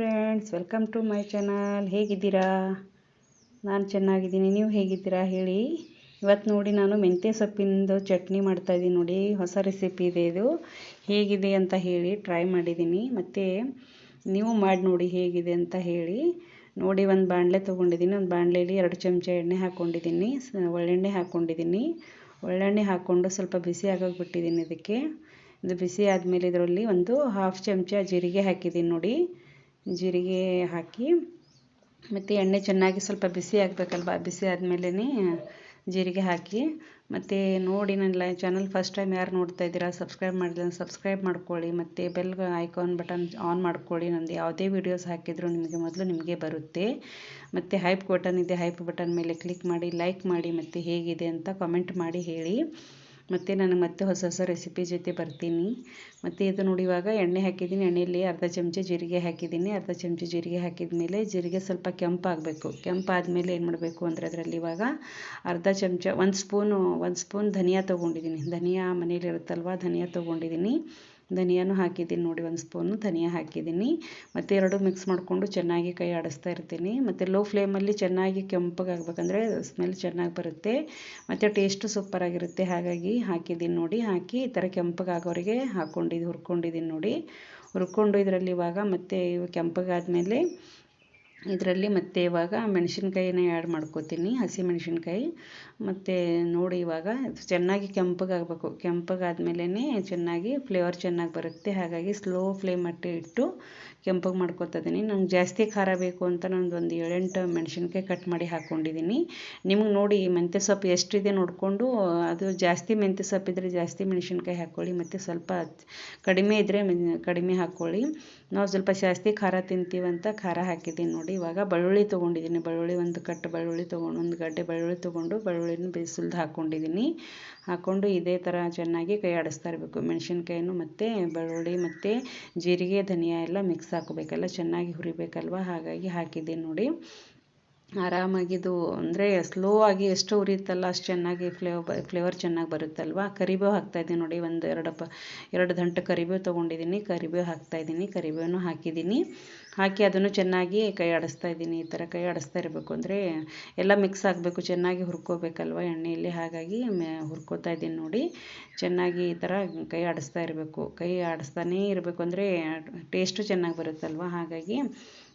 Friends welcome to my channel ಹೇಗಿದ್ದೀರಾ? ನಾನು ಚೆನ್ನಾಗಿದ್ದೀನಿ. ನೀವು ಹೇಗಿದ್ದೀರಾ ಹೇಳಿ. ಇವತ್ತು ನೋಡಿ ನಾನು ಮೆಂತ್ಯ ಸೊಪ್ಪಿಂದು ಚಟ್ನಿ ಮಾಡ್ತಾಯಿದ್ದೀನಿ ನೋಡಿ. ಹೊಸ ರೆಸಿಪಿ ಇದೆ ಇದು. ಹೇಗಿದೆ ಅಂತ ಹೇಳಿ ಟ್ರೈ ಮಾಡಿದ್ದೀನಿ. ಮತ್ತು ನೀವು ಮಾಡಿ ನೋಡಿ ಹೇಗಿದೆ ಅಂತ ಹೇಳಿ. ನೋಡಿ ಒಂದು ಬಾಣಲೆ ತೊಗೊಂಡಿದ್ದೀನಿ. ಒಂದು ಬಾಣಲೆಯಲ್ಲಿ ಎರಡು ಚಮಚ ಎಣ್ಣೆ ಹಾಕ್ಕೊಂಡಿದ್ದೀನಿ ಒಳ್ಳೆಣ್ಣೆ ಹಾಕ್ಕೊಂಡಿದ್ದೀನಿ ಒಳ್ಳೆಣ್ಣೆ ಹಾಕ್ಕೊಂಡು ಸ್ವಲ್ಪ ಬಿಸಿ ಆಗೋಕೆ ಬಿಟ್ಟಿದ್ದೀನಿ ಇದಕ್ಕೆ. ಇದು ಬಿಸಿ ಆದಮೇಲೆ ಇದರಲ್ಲಿ ಒಂದು ಹಾಫ್ ಚಮಚ ಜೀರಿಗೆ ಹಾಕಿದ್ದೀನಿ ನೋಡಿ. ಜೀರಿಗೆ ಹಾಕಿ, ಮತ್ತು ಎಣ್ಣೆ ಚೆನ್ನಾಗಿ ಸ್ವಲ್ಪ ಬಿಸಿ ಆಗಬೇಕಲ್ವ? ಬಿಸಿ ಆದಮೇಲೆ ಜೀರಿಗೆ ಹಾಕಿ, ಮತ್ತು ನೋಡಿ ನನ್ನ ಚಾನಲ್ ಫಸ್ಟ್ ಟೈಮ್ ಯಾರು ನೋಡ್ತಾ ಇದ್ದೀರಾ ಸಬ್ಸ್ಕ್ರೈಬ್ ಮಾಡಿದ್ರೆ ಸಬ್ಸ್ಕ್ರೈಬ್ ಮಾಡ್ಕೊಳ್ಳಿ, ಮತ್ತು ಬೆಲ್ ಐಕಾನ್ ಬಟನ್ ಆನ್ ಮಾಡ್ಕೊಳ್ಳಿ. ನಂದು ಯಾವುದೇ ವೀಡಿಯೋಸ್ ಹಾಕಿದರೂ ನಿಮಗೆ ಮೊದಲು ನಿಮಗೆ ಬರುತ್ತೆ. ಮತ್ತು ಹೈಪ್ ಬಟನ್ ಇದೆ ಹೈಪ್ ಬಟನ್ ಮೇಲೆ ಕ್ಲಿಕ್ ಮಾಡಿ ಲೈಕ್ ಮಾಡಿ, ಮತ್ತು ಹೇಗಿದೆ ಅಂತ ಕಮೆಂಟ್ ಮಾಡಿ ಹೇಳಿ. ಮತ್ತು ನಾನು ಮತ್ತೆ ಹೊಸ ಹೊಸ ರೆಸಿಪಿ ಜೊತೆ ಬರ್ತೀನಿ. ಮತ್ತು ಇದು ನೋಡಿ ಇವಾಗ ಎಣ್ಣೆ ಹಾಕಿದ್ದೀನಿ. ಎಣ್ಣೆಯಲ್ಲಿ ಅರ್ಧ ಚಮಚ ಜೀರಿಗೆ ಹಾಕಿದ್ದೀನಿ. ಅರ್ಧ ಚಮಚ ಜೀರಿಗೆ ಹಾಕಿದ ಮೇಲೆ ಜೀರಿಗೆ ಸ್ವಲ್ಪ ಕೆಂಪಾಗಬೇಕು ಕೆಂಪಾದಮೇಲೆ ಏನು ಮಾಡಬೇಕು ಅಂದರೆ ಅದರಲ್ಲಿ ಇವಾಗ ಅರ್ಧ ಚಮಚ, ಒಂದು ಸ್ಪೂನು ಒಂದು ಸ್ಪೂನ್ ಧನಿಯಾ ತೊಗೊಂಡಿದ್ದೀನಿ. ಧನಿಯಾ ಮನೇಲಿ ಇರುತ್ತಲ್ವ? ಧನಿಯಾ ತೊಗೊಂಡಿದ್ದೀನಿ. ಧನಿಯಾನು ಹಾಕಿದ್ದೀನಿ ನೋಡಿ ಒಂದು ಸ್ಪೂನು, ಧನಿಯಾ ಹಾಕಿದ್ದೀನಿ. ಮತ್ತು ಎರಡು ಮಿಕ್ಸ್ ಮಾಡಿಕೊಂಡು ಚೆನ್ನಾಗಿ ಕೈ ಆಡಿಸ್ತಾ ಇರ್ತೀನಿ. ಮತ್ತು ಲೋ ಫ್ಲೇಮಲ್ಲಿ ಚೆನ್ನಾಗಿ ಕೆಂಪಗಾಗಬೇಕಂದ್ರೆ ಸ್ಮೆಲ್ ಚೆನ್ನಾಗಿ ಬರುತ್ತೆ. ಮತ್ತು ಟೇಸ್ಟು ಸೂಪರಾಗಿರುತ್ತೆ ಹಾಗಾಗಿ ಹಾಕಿದ್ದೀನಿ ನೋಡಿ. ಹಾಕಿ ಈ ಥರ ಕೆಂಪಗಾಗೋರಿಗೆ ಹಾಕ್ಕೊಂಡಿದ್ದು ಹುರ್ಕೊಂಡಿದ್ದೀನಿ ನೋಡಿ. ಹುರ್ಕೊಂಡು ಇದರಲ್ಲಿ ಇವಾಗ ಮತ್ತೆ ಇವು ಕೆಂಪಗಾದಮೇಲೆ ಇದರಲ್ಲಿ ಮತ್ತೆ ಇವಾಗ ಮೆಣಸಿನ್ಕಾಯಿನ ಆ್ಯಡ್ ಮಾಡ್ಕೋತೀನಿ, ಹಸಿ ಮೆಣಸಿನ್ಕಾಯಿ. ಮತ್ತು ನೋಡಿ ಇವಾಗ ಚೆನ್ನಾಗಿ ಕೆಂಪಗಾಗಬೇಕು. ಕೆಂಪಗಾದ್ಮೇಲೆ ಚೆನ್ನಾಗಿ ಫ್ಲೇವರ್ ಚೆನ್ನಾಗಿ ಬರುತ್ತೆ. ಹಾಗಾಗಿ ಸ್ಲೋ ಫ್ಲೇಮ್ ಮಟ್ಟಿ ಇಟ್ಟು ಕೆಂಪಗೆ ಮಾಡ್ಕೊತಾ ಇದ್ದೀನಿ ನಂಗೆ ಜಾಸ್ತಿ ಖಾರ ಬೇಕು ಅಂತ ನಂದು ಒಂದು ಏಳೆಂಟು ಮೆಣಸಿನ್ಕಾಯಿ ಕಟ್ ಮಾಡಿ ಹಾಕ್ಕೊಂಡಿದ್ದೀನಿ ನಿಮಗೆ ನೋಡಿ ಮೆಂತ್ಯ ಸೊಪ್ಪು ಎಷ್ಟಿದೆ ನೋಡಿಕೊಂಡು, ಅದು ಜಾಸ್ತಿ ಮೆಂತ್ಯ ಸೊಪ್ಪಿದ್ರೆ ಜಾಸ್ತಿ ಮೆಣಸಿನ್ಕಾಯಿ ಹಾಕ್ಕೊಳ್ಳಿ ಮತ್ತು ಸ್ವಲ್ಪ ಕಡಿಮೆ ಇದ್ದರೆ ಕಡಿಮೆ ಹಾಕ್ಕೊಳ್ಳಿ ನಾವು ಸ್ವಲ್ಪ ಜಾಸ್ತಿ ಖಾರ ತಿಂತೀವಂತ ಖಾರ ಹಾಕಿದ್ದೀನಿ ನೋಡಿ. ಇವಾಗ ಬೆಳ್ಳುಳ್ಳಿ ತೊಗೊಂಡಿದ್ದೀನಿ ಬೆಳ್ಳುಳ್ಳಿ ಒಂದು ಕಟ್ಟು ಬೆಳ್ಳುಳ್ಳಿ ತೊಗೊಂಡು, ಒಂದು ಗಡ್ಡೆ ಬೆಳ್ಳುಳ್ಳಿ ತೊಗೊಂಡು ಬೆಳ್ಳುಳ್ಳಿನ ಬಿಸಿಲ್ದು ಹಾಕ್ಕೊಂಡಿದ್ದೀನಿ ಹಾಕ್ಕೊಂಡು ಇದೇ ಥರ ಚೆನ್ನಾಗಿ ಕೈ ಆಡಿಸ್ತಾ ಇರಬೇಕು ಮೆಣಸಿನ್ಕಾಯಿನೂ, ಮತ್ತು ಬೆಳ್ಳುಳ್ಳಿ, ಮತ್ತು ಜೀರಿಗೆ, ಧನಿಯಾ ಎಲ್ಲ ಮಿಕ್ಸ್ ಹಾಕೋಬೇಕಲ್ಲ ಚೆನ್ನಾಗಿ ಹುರಿಬೇಕಲ್ವ? ಹಾಗಾಗಿ ಹಾಕಿದ್ದೀನಿ ನೋಡಿ. ಆರಾಮಾಗಿದು ಅಂದರೆ ಸ್ಲೋ ಆಗಿ ಎಷ್ಟು ಉರಿಯುತ್ತಲ್ಲ, ಅಷ್ಟು ಚೆನ್ನಾಗಿ ಫ್ಲೇವ್ ಫ್ಲೇವರ್ ಚೆನ್ನಾಗಿ ಬರುತ್ತಲ್ವ? ಕರಿಬೇವು ಹಾಕ್ತಾಯಿದ್ದೀನಿ ನೋಡಿ, ಒಂದು ಎರಡು ಪ, ಎರಡು ದಂಟು ಕರಿಬೇವು ತೊಗೊಂಡಿದ್ದೀನಿ. ಕರಿಬೇವು ಹಾಕ್ತಾಯಿದ್ದೀನಿ ಕರಿಬೇವನ್ನು ಹಾಕಿದ್ದೀನಿ. ಹಾಕಿ ಅದನ್ನು ಚೆನ್ನಾಗಿ ಕೈ ಆಡಿಸ್ತಾ ಇದ್ದೀನಿ, ಈ ಥರ ಕೈ ಆಡಿಸ್ತಾ ಇರಬೇಕು ಅಂದರೆ ಎಲ್ಲ ಮಿಕ್ಸ್ ಆಗಬೇಕು, ಚೆನ್ನಾಗಿ ಹುರ್ಕೋಬೇಕಲ್ವ ಎಣ್ಣೆಯಲ್ಲಿ? ಹಾಗಾಗಿ ಹುರ್ಕೋತಾ ಇದ್ದೀನಿ ನೋಡಿ. ಚೆನ್ನಾಗಿ ಈ ಥರ ಕೈ ಆಡಿಸ್ತಾ ಇರಬೇಕು. ಕೈ ಆಡಿಸ್ತಾನೇ ಇರಬೇಕು ಅಂದರೆ ಟೇಸ್ಟು ಚೆನ್ನಾಗಿ ಬರುತ್ತಲ್ವ? ಹಾಗಾಗಿ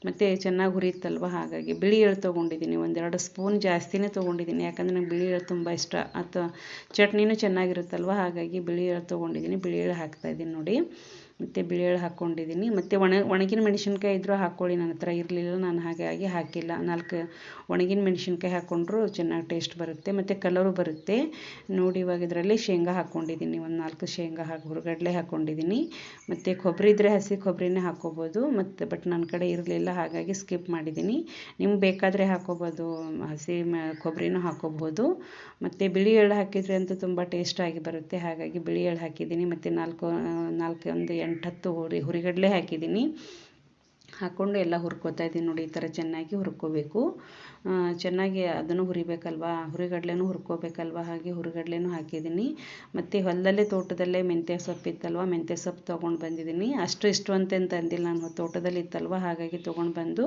ಮತ್ತು ಚೆನ್ನಾಗಿ ಹುರಿಯುತ್ತಲ್ವ? ಹಾಗಾಗಿ ಬಿಳಿ ಎಳ್ಳು ತೊಗೊಂಡಿದ್ದೀನಿ. ಒಂದೆರಡು ಸ್ಪೂನ್ ಜಾಸ್ತಿನೇ ತೊಗೊಂಡಿದ್ದೀನಿ. ಯಾಕಂದರೆ ನಂಗೆ ಬಿಳಿ ಎಳ್ಳು ತುಂಬ ಇಷ್ಟ. ಅಥವಾ ಚಟ್ನಿನೂ ಚೆನ್ನಾಗಿರುತ್ತಲ್ವ? ಹಾಗಾಗಿ ಬಿಳಿ ಎಳ್ಳು ತೊಗೊಂಡಿದ್ದೀನಿ. ಬಿಳಿ ಎಳ್ಳು ಹಾಕ್ತಾಯಿದ್ದೀನಿ ನೋಡಿ. ಮತ್ತು ಬಿಳಿಯೆಳ್ಳು ಹಾಕ್ಕೊಂಡಿದ್ದೀನಿ ಮತ್ತು ಒಣ, ಒಣಗಿನ ಮೆಣಸಿನ್ಕಾಯಿ ಇದ್ದರೂ ಹಾಕ್ಕೊಳ್ಳಿ ನನ್ನ ಹತ್ರ ಇರಲಿಲ್ಲ, ನಾನು ಹಾಗಾಗಿ ಹಾಕಿಲ್ಲ. ನಾಲ್ಕು ಒಣಗಿನ ಮೆಣಸಿನ್ಕಾಯಿ ಹಾಕ್ಕೊಂಡ್ರೂ ಚೆನ್ನಾಗಿ ಟೇಸ್ಟ್ ಬರುತ್ತೆ. ಮತ್ತು ಕಲರು ಬರುತ್ತೆ. ನೋಡಿ ಇವಾಗ ಇದರಲ್ಲಿ ಶೇಂಗಾ ಹಾಕ್ಕೊಂಡಿದ್ದೀನಿ ಒಂದು ನಾಲ್ಕು ಶೇಂಗಾ ಹಾಕಿ, ಹುರುಗಡಲೆ ಹಾಕ್ಕೊಂಡಿದ್ದೀನಿ ಮತ್ತು ಕೊಬ್ಬರಿ ಇದ್ದರೆ ಹಸಿ ಕೊಬ್ಬರಿನೇ ಹಾಕ್ಕೋಬೋದು ಮತ್ತು ಬಟ್ ನನ್ನ ಕಡೆ ಇರಲಿಲ್ಲ, ಹಾಗಾಗಿ ಸ್ಕಿಪ್ ಮಾಡಿದ್ದೀನಿ ನಿಮ್ಗೆ ಬೇಕಾದರೆ ಹಾಕ್ಕೋಬೋದು ಹಸಿ ಕೊಬ್ಬರಿನೂ ಹಾಕ್ಕೋಬೋದು ಮತ್ತು ಬಿಳಿ ಎಳ್ಳು ಹಾಕಿದರೆ ಅಂತೂ ತುಂಬ ಟೇಸ್ಟಾಗಿ ಬರುತ್ತೆ. ಹಾಗಾಗಿ ಬಿಳಿ ಎಳ್ಳು ಹಾಕಿದ್ದೀನಿ ಮತ್ತು ನಾಲ್ಕು ನಾಲ್ಕು ಒಂದು ಎಂಟು ಹತ್ತು ಹುರಿ ಹುರಿಗಡಲೆ ಹಾಕಿದ್ದೀನಿ. ಹಾಕ್ಕೊಂಡು ಎಲ್ಲ ಹುರ್ಕೋತಾ ಇದ್ದೀನಿ ನೋಡಿ, ಈ ಥರ ಚೆನ್ನಾಗಿ ಹುರ್ಕೋಬೇಕು. ಚೆನ್ನಾಗಿ ಅದನ್ನು ಹುರಿಬೇಕಲ್ವ? ಹುರಿಗಡ್ಲೆನೂ ಹುರ್ಕೋಬೇಕಲ್ವ? ಹಾಗೆ ಹುರಿಗಡ್ಲೆನೂ ಹಾಕಿದ್ದೀನಿ. ಮತ್ತು ಹೊಲದಲ್ಲೇ ತೋಟದಲ್ಲೇ ಮೆಂತ್ಯ ಸೊಪ್ಪು ಇತ್ತಲ್ವ? ಮೆಂತ್ಯ ಸೊಪ್ಪು ತೊಗೊಂಡು ಬಂದಿದ್ದೀನಿ. ಅಷ್ಟು ಇಷ್ಟು ಅಂತ ಅಂದಿಲ್ಲ ನಾನು, ತೋಟದಲ್ಲಿ ಇತ್ತಲ್ವ? ಹಾಗಾಗಿ ತೊಗೊಂಡು ಬಂದು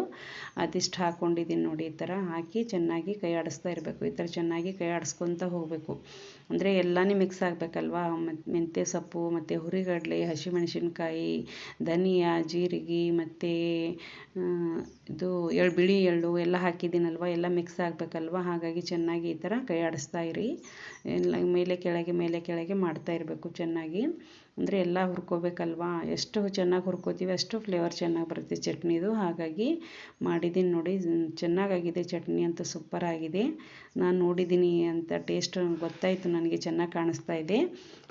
ಅದಿಷ್ಟು ಹಾಕ್ಕೊಂಡಿದ್ದೀನಿ ನೋಡಿ, ಈ ಥರ ಹಾಕಿ ಚೆನ್ನಾಗಿ ಕೈ ಆಡಿಸ್ತಾ ಇರಬೇಕು. ಈ ಥರ ಚೆನ್ನಾಗಿ ಕೈ ಆಡಿಸ್ಕೊತ ಹೋಗಬೇಕು. ಅಂದರೆ ಎಲ್ಲನೇ ಮಿಕ್ಸ್ ಆಗಬೇಕಲ್ವ? ಮೆಂತ್ಯ ಸೊಪ್ಪು, ಮತ್ತು ಹುರಿಗಡಲೆ, ಹಸಿಮೆಣಸಿನ್ಕಾಯಿ, ಧನಿಯಾ, ಜೀರಿಗೆ, ಮತ್ತು ಇದು ಎಳ್, ಬಿಳಿ ಎಳ್ಳು ಎಲ್ಲ ಹಾಕಿದ್ದೀನಲ್ವ, ಎಲ್ಲ ಮಿಕ್ಸ್ ಆಗಬೇಕಲ್ವ? ಹಾಗಾಗಿ ಚೆನ್ನಾಗಿ ಈ ಥರ ಕೈ ಆಡಿಸ್ತಾ ಇರಿ. ಎಲ್ಲ ಮೇಲೆ ಕೆಳಗೆ ಮೇಲೆ ಕೆಳಗೆ ಮಾಡ್ತಾ ಇರಬೇಕು ಚೆನ್ನಾಗಿ. ಅಂದರೆ ಎಲ್ಲ ಹುರ್ಕೋಬೇಕಲ್ವಾ? ಎಷ್ಟು ಚೆನ್ನಾಗಿ ಹುರ್ಕೋತೀವಿ, ಅಷ್ಟು ಫ್ಲೇವರ್ ಚೆನ್ನಾಗಿ ಬರುತ್ತೆ ಚಟ್ನಿದು. ಹಾಗಾಗಿ ಮಾಡಿದ್ದೀನಿ ನೋಡಿ ಚೆನ್ನಾಗಾಗಿದೆ ಚಟ್ನಿ ಅಂತ ಸೂಪರಾಗಿದೆ ನಾನು ನೋಡಿದ್ದೀನಿ ಅಂತ ಟೇಸ್ಟ್ ಗೊತ್ತಾಯಿತು ನನಗೆ, ಚೆನ್ನಾಗಿ ಕಾಣಿಸ್ತಾ ಇದೆ.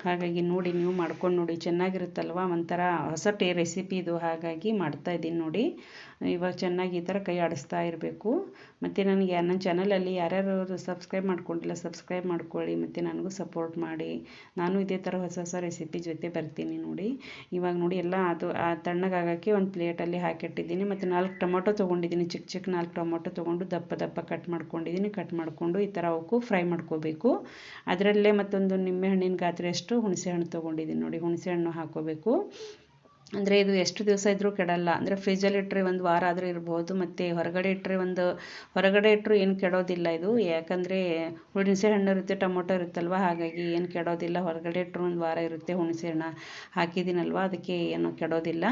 ಹಾಗಾಗಿ ನೋಡಿ, ನೀವು ಮಾಡ್ಕೊಂಡು ನೋಡಿ, ಚೆನ್ನಾಗಿರುತ್ತಲ್ವ? ಒಂಥರ ಹೊಸ ಟೇ ರೆಸಿಪಿ ಇದು. ಹಾಗಾಗಿ ಮಾಡ್ತಾಯಿದ್ದೀನಿ ನೋಡಿ. ಇವಾಗ ಚೆನ್ನಾಗಿ ಈ ಥರ ಕೈ ಆಡಿಸ್ತಾ ಇರಬೇಕು. ಮತ್ತು ನನಗೆ ನನ್ನ ಚಾನಲಲ್ಲಿ ಯಾರ್ಯಾರು ಸಬ್ಸ್ಕ್ರೈಬ್ ಮಾಡ್ಕೊಂಡಿಲ್ಲ ಸಬ್ಸ್ಕ್ರೈಬ್ ಮಾಡ್ಕೊಳ್ಳಿ, ಮತ್ತು ನನಗೂ ಸಪೋರ್ಟ್ ಮಾಡಿ. ನಾನು ಇದೇ ಥರ ಹೊಸ ಹೊಸ ರೆಸಿಪಿ ಜೊತೆ ಬರ್ತೀನಿ ನೋಡಿ. ಇವಾಗ ನೋಡಿ ಎಲ್ಲ ಅದು, ಆ ತಣ್ಣಗಾಗೋಕ್ಕೆ ಒಂದು ಪ್ಲೇಟಲ್ಲಿ ಹಾಕಿಟ್ಟಿದ್ದೀನಿ. ಮತ್ತು ನಾಲ್ಕು ಟೊಮೊಟೊ ತೊಗೊಂಡಿದ್ದೀನಿ. ಚಿಕ್ಕ ಚಿಕ್ಕ ನಾಲ್ಕು ಟೊಮೊಟೊ ತೊಗೊಂಡು ದಪ್ಪ ದಪ್ಪ ಕಟ್ ಮಾಡ್ಕೊಂಡಿದ್ದೀನಿ. ಕಟ್ ಮಾಡಿಕೊಂಡು ಈ ಥರ ಅವಕ್ಕೂ ಫ್ರೈ ಮಾಡ್ಕೋಬೇಕು. ಅದರಲ್ಲೇ ಮತ್ತೊಂದು ನಿಂಬೆಹಣ್ಣಿನ ಗಾತ್ರೆಯಷ್ಟು ಹುಣಸೆ ಹಣ್ಣು ತೊಗೊಂಡಿದ್ದೀನಿ ನೋಡಿ. ಹುಣಸೆ ಹಣ್ಣು ಹಾಕ್ಕೋಬೇಕು ಅಂದರೆ ಇದು ಎಷ್ಟು ದಿವಸ ಇದ್ದರೂ ಕೆಡಲ್ಲ. ಅಂದರೆ ಫ್ರಿಜ್ಜಲ್ಲಿ ಇಟ್ಟರೆ ಒಂದು ವಾರ ಆದರೂ ಇರ್ಬೋದು, ಮತ್ತು ಹೊರಗಡೆ ಇಟ್ಟರೆ ಒಂದು, ಹೊರಗಡೆ ಇಟ್ಟರು ಏನು ಕೆಡೋದಿಲ್ಲ ಇದು. ಯಾಕಂದರೆ ಹುಣಸೆ ಹಣ್ಣು ಇರುತ್ತೆ, ಟೊಮೊಟೊ ಇರುತ್ತಲ್ವ, ಹಾಗಾಗಿ ಏನು ಕೆಡೋದಿಲ್ಲ. ಹೊರಗಡೆ ಇಟ್ಟರು ಒಂದು ವಾರ ಇರುತ್ತೆ ಹುಣಸೆ ಹಣ್ಣು ಹಾಕಿದ್ದೀನಲ್ವ, ಅದಕ್ಕೆ ಏನು ಕೆಡೋದಿಲ್ಲ.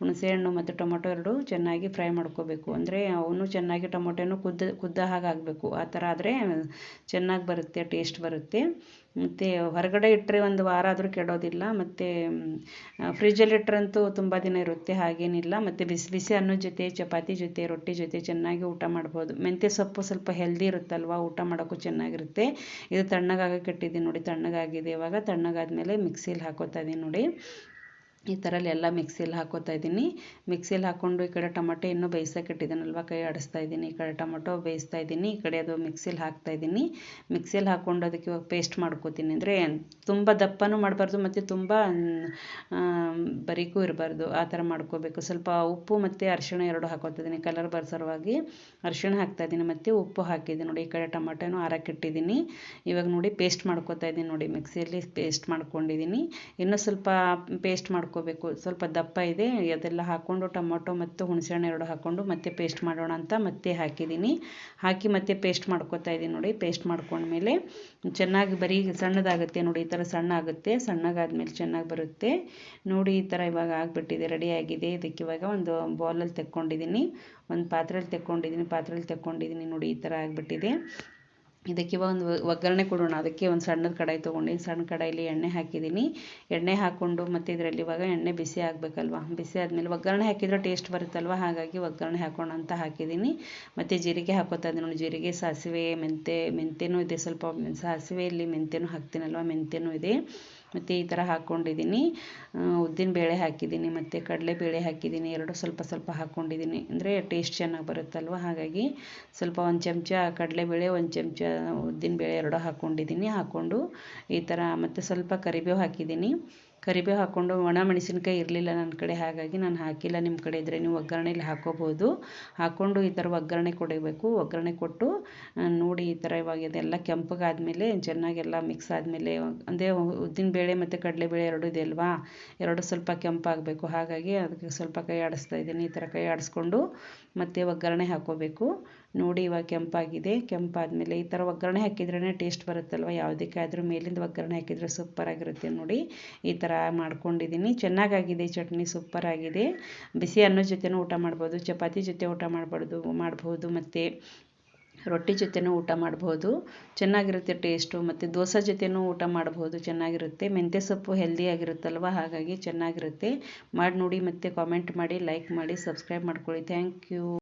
ಹುಣಸೆ ಹಣ್ಣು ಮತ್ತು ಟೊಮೊಟೊ ಎರಡು ಚೆನ್ನಾಗಿ ಫ್ರೈ ಮಾಡ್ಕೋಬೇಕು. ಅಂದರೆ ಅವನು ಚೆನ್ನಾಗಿ ಟೊಮೊಟೊನು ಕುದ್ದ ಕುದ್ದ ಹಾಗೆ ಆಗಬೇಕು ಆ ಥರ ಆದರೆ ಚೆನ್ನಾಗಿ ಬರುತ್ತೆ, ಟೇಸ್ಟ್ ಬರುತ್ತೆ. ಮತ್ತು ಹೊರಗಡೆ ಇಟ್ಟರೆ ಒಂದು ವಾರ ಆದರೂ ಕೆಡೋದಿಲ್ಲ, ಮತ್ತು ಫ್ರಿಜ್ಜಲ್ಲಿ ಇಟ್ಟರಂತೂ ತುಂಬ ದಿನ ಇರುತ್ತೆ, ಹಾಗೇನಿಲ್ಲ. ಮತ್ತು ಬಿಸಿ ಬಿಸಿ ಅನ್ನದ ಜೊತೆ, ಚಪಾತಿ ಜೊತೆ, ರೊಟ್ಟಿ ಜೊತೆ ಚೆನ್ನಾಗಿ ಊಟ ಮಾಡ್ಬೋದು. ಮೆಂತ್ಯ ಸೊಪ್ಪು ಸ್ವಲ್ಪ ಹೆಲ್ದಿ ಇರುತ್ತಲ್ವ, ಊಟ ಮಾಡೋಕ್ಕೂ ಚೆನ್ನಾಗಿರುತ್ತೆ. ಇದು ತಣ್ಣಗಾಗಕ್ಕೆ ಇಟ್ಟಿದ್ದೀನಿ ನೋಡಿ, ತಣ್ಣಗಾಗಿದೆ. ಇವಾಗ ತಣ್ಣಗಾದ್ಮೇಲೆ ಮಿಕ್ಸಿಲಿ ಹಾಕೋತಾ ಇದೀನಿ ನೋಡಿ. ಈ ಥರ ಎಲ್ಲ ಮಿಕ್ಸಿಲಿ ಹಾಕೋತಾ ಇದ್ದೀನಿ. ಮಿಕ್ಸಿಲಿ ಹಾಕ್ಕೊಂಡು ಈ ಕಡೆ ಟೊಮಟೊ ಇನ್ನೂ ಬೇಯಿಸೋಕೆ ಇಟ್ಟಿದ್ದೀನಲ್ವ? ಕೈ ಆಡಿಸ್ತಾ ಇದ್ದೀನಿ. ಈ ಕಡೆ ಟೊಮೊಟೊ ಬೇಯಿಸ್ತಾ ಇದ್ದೀನಿ. ಈ ಕಡೆ ಅದು ಮಿಕ್ಸಿಲಿ ಹಾಕ್ತಾ ಇದ್ದೀನಿ. ಮಿಕ್ಸಿಲಿ ಹಾಕ್ಕೊಂಡು ಅದಕ್ಕೆ ಇವಾಗ ಪೇಸ್ಟ್ ಮಾಡ್ಕೋತೀನಿ. ಅಂದರೆ ತುಂಬ ದಪ್ಪನೂ ಮಾಡಬಾರ್ದು ಮತ್ತು ತುಂಬ ಬರೀಕೂ ಇರಬಾರ್ದು. ಆ ಥರ ಮಾಡ್ಕೋಬೇಕು. ಸ್ವಲ್ಪ ಉಪ್ಪು ಮತ್ತು ಅರಿಶಿಣ ಎರಡು ಹಾಕೋತಾ ಇದ್ದೀನಿ. ಕಲರ್ ಬರ್ಸರವಾಗಿ ಅರಿಶಿಣ ಹಾಕ್ತಾ ಇದ್ದೀನಿ. ಮತ್ತು ಉಪ್ಪು ಹಾಕಿದ್ದೀನಿ. ನೋಡಿ, ಈ ಕಡೆ ಟೊಮಟೊನೂ ಇಟ್ಟಿದ್ದೀನಿ. ಇವಾಗ ನೋಡಿ, ಪೇಸ್ಟ್ ಮಾಡ್ಕೋತಾ ಇದ್ದೀನಿ. ನೋಡಿ, ಮಿಕ್ಸಿಯಲ್ಲಿ ಪೇಸ್ಟ್ ಮಾಡ್ಕೊಂಡಿದ್ದೀನಿ. ಇನ್ನೂ ಸ್ವಲ್ಪ ಪೇಸ್ಟ್ ಮಾಡ್ಕೊ ಮಾಡ್ಕೋಬೇಕು. ಸ್ವಲ್ಪ ದಪ್ಪ ಇದೆ, ಅದೆಲ್ಲ ಹಾಕ್ಕೊಂಡು ಟೊಮೊಟೊ ಮತ್ತು ಹುಣಸೆಹಣ್ಣು ಎರಡು ಹಾಕ್ಕೊಂಡು ಮತ್ತೆ ಪೇಸ್ಟ್ ಮಾಡೋಣ ಅಂತ ಮತ್ತೆ ಹಾಕಿದ್ದೀನಿ. ಹಾಕಿ ಮತ್ತೆ ಪೇಸ್ಟ್ ಮಾಡ್ಕೊತಾ ಇದ್ದೀನಿ ನೋಡಿ ಪೇಸ್ಟ್ ಮಾಡ್ಕೊಂಡ್ಮೇಲೆ ಚೆನ್ನಾಗಿ ಬರೀ ಸಣ್ಣದಾಗುತ್ತೆ ನೋಡಿ, ಈ ಥರ ಸಣ್ಣ ಆಗುತ್ತೆ. ಸಣ್ಣಗಾದ್ಮೇಲೆ ಚೆನ್ನಾಗಿ ಬರುತ್ತೆ. ನೋಡಿ, ಈ ಥರ ಇವಾಗ ಆಗಿಬಿಟ್ಟಿದೆ ರೆಡಿಯಾಗಿದೆ ಇದಕ್ಕೆ ಇವಾಗ ಒಂದು ಬೌಲಲ್ಲಿ ತೆಕ್ಕೊಂಡಿದ್ದೀನಿ. ಒಂದು ಪಾತ್ರೆಯಲ್ಲಿ ತೆಕ್ಕೊಂಡಿದ್ದೀನಿ ಪಾತ್ರೆಯಲ್ಲಿ ತೆಕ್ಕೊಂಡಿದ್ದೀನಿ ನೋಡಿ, ಈ ಥರ ಆಗಿಬಿಟ್ಟಿದೆ. ಇದಕ್ಕೆ ಒಂದು ಒಗ್ಗರಣೆ ಕೊಡೋಣ. ಅದಕ್ಕೆ ಒಂದು ಸಣ್ಣದ ಕಡಾಯಿ ತೊಗೊಂಡಿನಿ. ಸಣ್ಣ ಕಡಾಯಿಲಿ ಎಣ್ಣೆ ಹಾಕಿದ್ದೀನಿ ಎಣ್ಣೆ ಹಾಕ್ಕೊಂಡು ಮತ್ತು ಇದರಲ್ಲಿ ಇವಾಗ ಎಣ್ಣೆ ಬಿಸಿ ಆಗಬೇಕಲ್ವ? ಬಿಸಿ ಆದಮೇಲೆ ಒಗ್ಗರಣೆ ಹಾಕಿದರೆ ಟೇಸ್ಟ್ ಬರುತ್ತಲ್ವ? ಹಾಗಾಗಿ ಒಗ್ಗರಣೆ ಹಾಕೋಣ ಅಂತ ಹಾಕಿದ್ದೀನಿ ಮತ್ತು ಜೀರಿಗೆ ಹಾಕೋತಾ ಇದ್ದೀನಿ. ನೋಡಿ, ಜೀರಿಗೆ, ಸಾಸಿವೆ, ಮೆಂತೆ, ಮೆಂತೆನೂ ಇದೆ. ಸ್ವಲ್ಪ ಸಾಸಿವೆಯಲ್ಲಿ ಮೆಂತೆನೂ ಹಾಕ್ತೀನಲ್ವ? ಮೆಂತೆನೂ ಇದೆ. ಮತ್ತು ಈ ಥರ ಹಾಕ್ಕೊಂಡಿದ್ದೀನಿ ಉದ್ದಿನ ಬೇಳೆ ಹಾಕಿದ್ದೀನಿ ಮತ್ತು ಕಡಲೆಬೇಳೆ ಹಾಕಿದ್ದೀನಿ ಎರಡು ಸ್ವಲ್ಪ ಸ್ವಲ್ಪ ಹಾಕ್ಕೊಂಡಿದ್ದೀನಿ ಅಂದರೆ ಟೇಸ್ಟ್ ಚೆನ್ನಾಗಿ ಬರುತ್ತಲ್ವ? ಹಾಗಾಗಿ ಸ್ವಲ್ಪ ಒಂದು ಚಮಚ ಕಡಲೆಬೇಳೆ ಒಂದು ಚಮಚ ಉದ್ದಿನ ಬೇಳೆ ಎರಡು ಹಾಕ್ಕೊಂಡಿದ್ದೀನಿ ಹಾಕ್ಕೊಂಡು ಈ ಥರ ಮತ್ತು ಸ್ವಲ್ಪ ಕರಿಬೇವು ಹಾಕಿದ್ದೀನಿ ಕರಿಬೇವು ಹಾಕ್ಕೊಂಡು ಒಣ ಮೆಣಸಿನ್ಕಾಯಿ ಇರಲಿಲ್ಲ ನನ್ನ ಕಡೆ, ಹಾಗಾಗಿ ನಾನು ಹಾಕಿಲ್ಲ. ನಿಮ್ಮ ಕಡೆ ಇದ್ದರೆ ನೀವು ಒಗ್ಗರಣೆಲಿ ಹಾಕ್ಕೋಬೋದು ಹಾಕ್ಕೊಂಡು ಈ ಥರ ಒಗ್ಗರಣೆ ಕೊಡಬೇಕು. ಒಗ್ಗರಣೆ ಕೊಟ್ಟು ನೋಡಿ ಈ ಥರ ಇವಾಗ ಇದೆಲ್ಲ ಕೆಂಪಗಾದ್ಮೇಲೆ ಚೆನ್ನಾಗೆಲ್ಲ ಮಿಕ್ಸ್ ಆದಮೇಲೆ ಅಂದರೆ ಉದ್ದಿನಬೇಳೆ ಮತ್ತು ಕಡಲೆಬೇಳೆ ಎರಡು ಇದೆ ಅಲ್ವಾ? ಎರಡು ಸ್ವಲ್ಪ ಕೆಂಪಾಗಬೇಕು. ಹಾಗಾಗಿ ಅದಕ್ಕೆ ಸ್ವಲ್ಪ ಕೈ ಆಡಿಸ್ತಾ ಇದ್ದೀನಿ. ಈ ಥರ ಕೈ ಆಡಿಸ್ಕೊಂಡು ಮತ್ತೆ ಒಗ್ಗರಣೆ ಹಾಕ್ಕೋಬೇಕು ನೋಡಿ ಇವಾಗ ಕೆಂಪಾಗಿದೆ. ಕೆಂಪಾದಮೇಲೆ ಈ ಥರ ಒಗ್ಗರಣೆ ಹಾಕಿದ್ರೇ ಟೇಸ್ಟ್ ಬರುತ್ತಲ್ವ? ಯಾವುದಕ್ಕೆ ಆದರೂ ಮೇಲಿಂದ ಒಗ್ಗರಣೆ ಹಾಕಿದರೆ ಸೂಪರಾಗಿರುತ್ತೆ ನೋಡಿ. ಈ ಥರ ಮಾಡ್ಕೊಂಡಿದ್ದೀನಿ. ಚೆನ್ನಾಗಾಗಿದೆ ಚಟ್ನಿ ಸೂಪರಾಗಿದೆ ಬಿಸಿ ಅನ್ನದ ಜೊತೆನೂ ಊಟ ಮಾಡ್ಬೋದು, ಚಪಾತಿ ಜೊತೆ ಊಟ ಮಾಡ್ಬಾರ್ದು, ಮಾಡ್ಬೋದು ಮತ್ತು ರೊಟ್ಟಿ ಜೊತೆನೂ ಊಟ ಮಾಡ್ಬೋದು. ಚೆನ್ನಾಗಿರುತ್ತೆ ಟೇಸ್ಟು ಮತ್ತು ದೋಸೆ ಜೊತೆನೂ ಊಟ ಮಾಡ್ಬೋದು, ಚೆನ್ನಾಗಿರುತ್ತೆ. ಮೆಂತ್ಯ ಸೊಪ್ಪು ಹೆಲ್ದಿ ಹೆಲ್ದಿಯಾಗಿರುತ್ತಲ್ವ ಹಾಗಾಗಿ ಚೆನ್ನಾಗಿರುತ್ತೆ. ಮಾಡಿ ನೋಡಿ ಮತ್ತು ಕಾಮೆಂಟ್ ಮಾಡಿ ಲೈಕ್ ಮಾಡಿ ಸಬ್ಸ್ಕ್ರೈಬ್ ಮಾಡ್ಕೊಳ್ಳಿ. Thank you